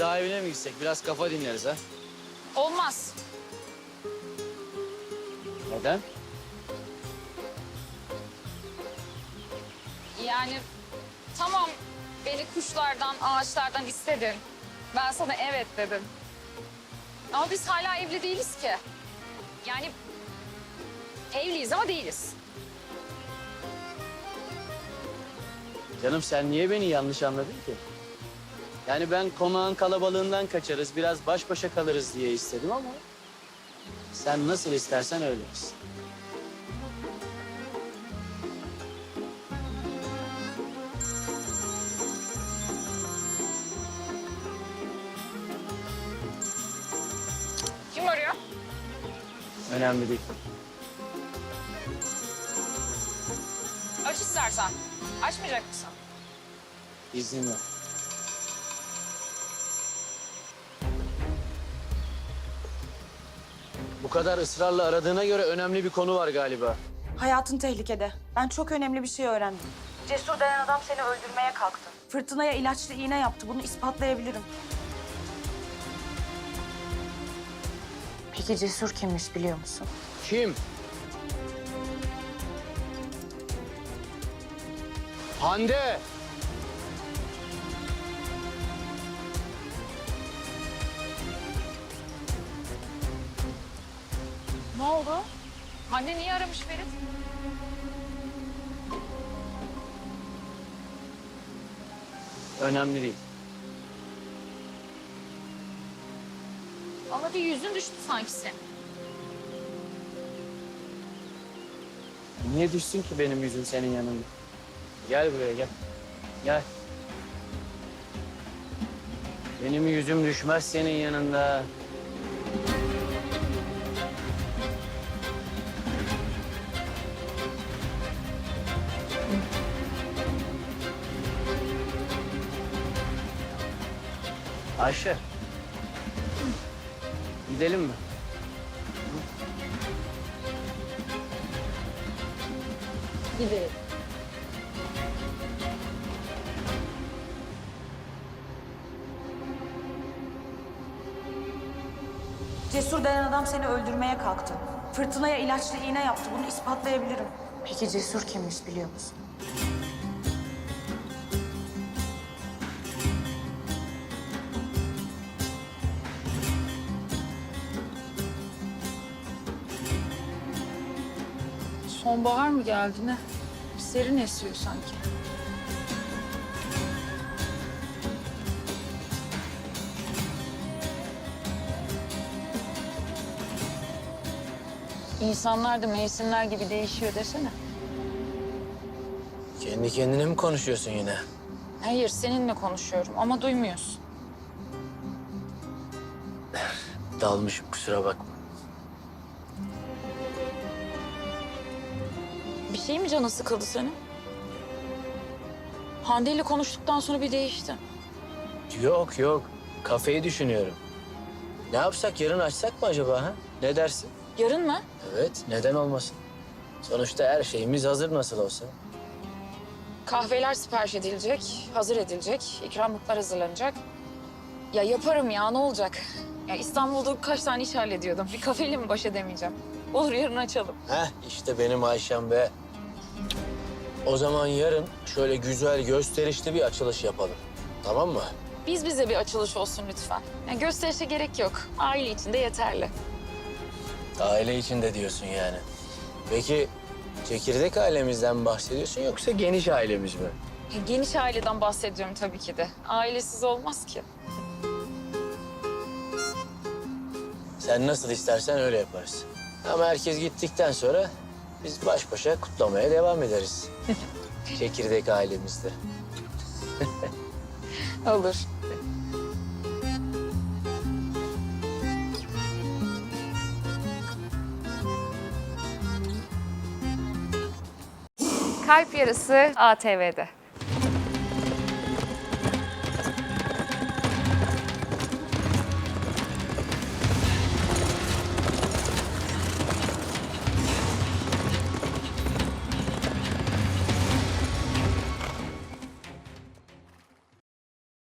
Eda evine mi gitsek? Biraz kafa dinleriz ha. Olmaz. Neden? Yani tamam beni kuşlardan, ağaçlardan istedin. Ben sana evet dedim. Ama biz hala evli değiliz ki. Yani evliyiz ama değiliz. Canım sen niye beni yanlış anladın ki? Yani ben konağın kalabalığından kaçarız, biraz baş başa kalırız diye istedim ama... ...sen nasıl istersen öyle olsun. Kim arıyor? Önemli değil. Aç istersen. Açmayacak mısın? İznin var. Bu kadar ısrarla aradığına göre önemli bir konu var galiba. Hayatın tehlikede. Ben çok önemli bir şey öğrendim. Cesur denen adam seni öldürmeye kalktı. Fırtınaya ilaçlı iğne yaptı. Bunu ispatlayabilirim. Peki Cesur kimmiş biliyor musun? Kim? Hande! Ne oldu? Anne niye aramış Ferit? Önemli değil. Ama bir yüzün düştü sanki senin. Niye düşsün ki benim yüzüm senin yanında? Gel buraya gel. Gel. Benim yüzüm düşmez senin yanında. Ayşe. Gidelim mi? Gidelim. Cesur denen adam seni öldürmeye kalktı. Fırtınaya ilaçlı iğne yaptı. Bunu ispatlayabilirim. Peki Cesur kimmiş biliyor musun? Sonbahar mı geldi ne? Serin esiyor sanki. İnsanlar da mevsimler gibi değişiyor desene. Kendi kendine mi konuşuyorsun yine? Hayır seninle konuşuyorum ama duymuyorsun. Dalmışım kusura bakma. Bir şey mi canı sıkıldı senin? Hande ile konuştuktan sonra bir değiştin. Yok yok. Kafeyi düşünüyorum. Ne yapsak yarın açsak mı acaba ha? Ne dersin? Yarın mı? Evet neden olmasın? Sonuçta her şeyimiz hazır nasıl olsa. Kahveler sipariş edilecek, hazır edilecek, ikramlıklar hazırlanacak. Ya yaparım ya ne olacak? Ya İstanbul'da kaç tane iş hallediyordum. Bir kafeyle mi baş edemeyeceğim? Olur yarın açalım. Heh işte benim Ayşem be. O zaman yarın şöyle güzel gösterişli bir açılış yapalım. Tamam mı? Biz bize bir açılış olsun lütfen. Ya gösterişe gerek yok. Aile içinde yeterli. Aile içinde diyorsun yani. Peki çekirdek ailemizden mi bahsediyorsun yoksa geniş ailemiz mi? Ya geniş aileden bahsediyorum tabii ki de. Ailesiz olmaz ki. Sen nasıl istersen öyle yaparız. Ama herkes gittikten sonra biz baş başa kutlamaya devam ederiz. Çekirdek ailemizde. Olur. Kalp Yarısı ATV'de.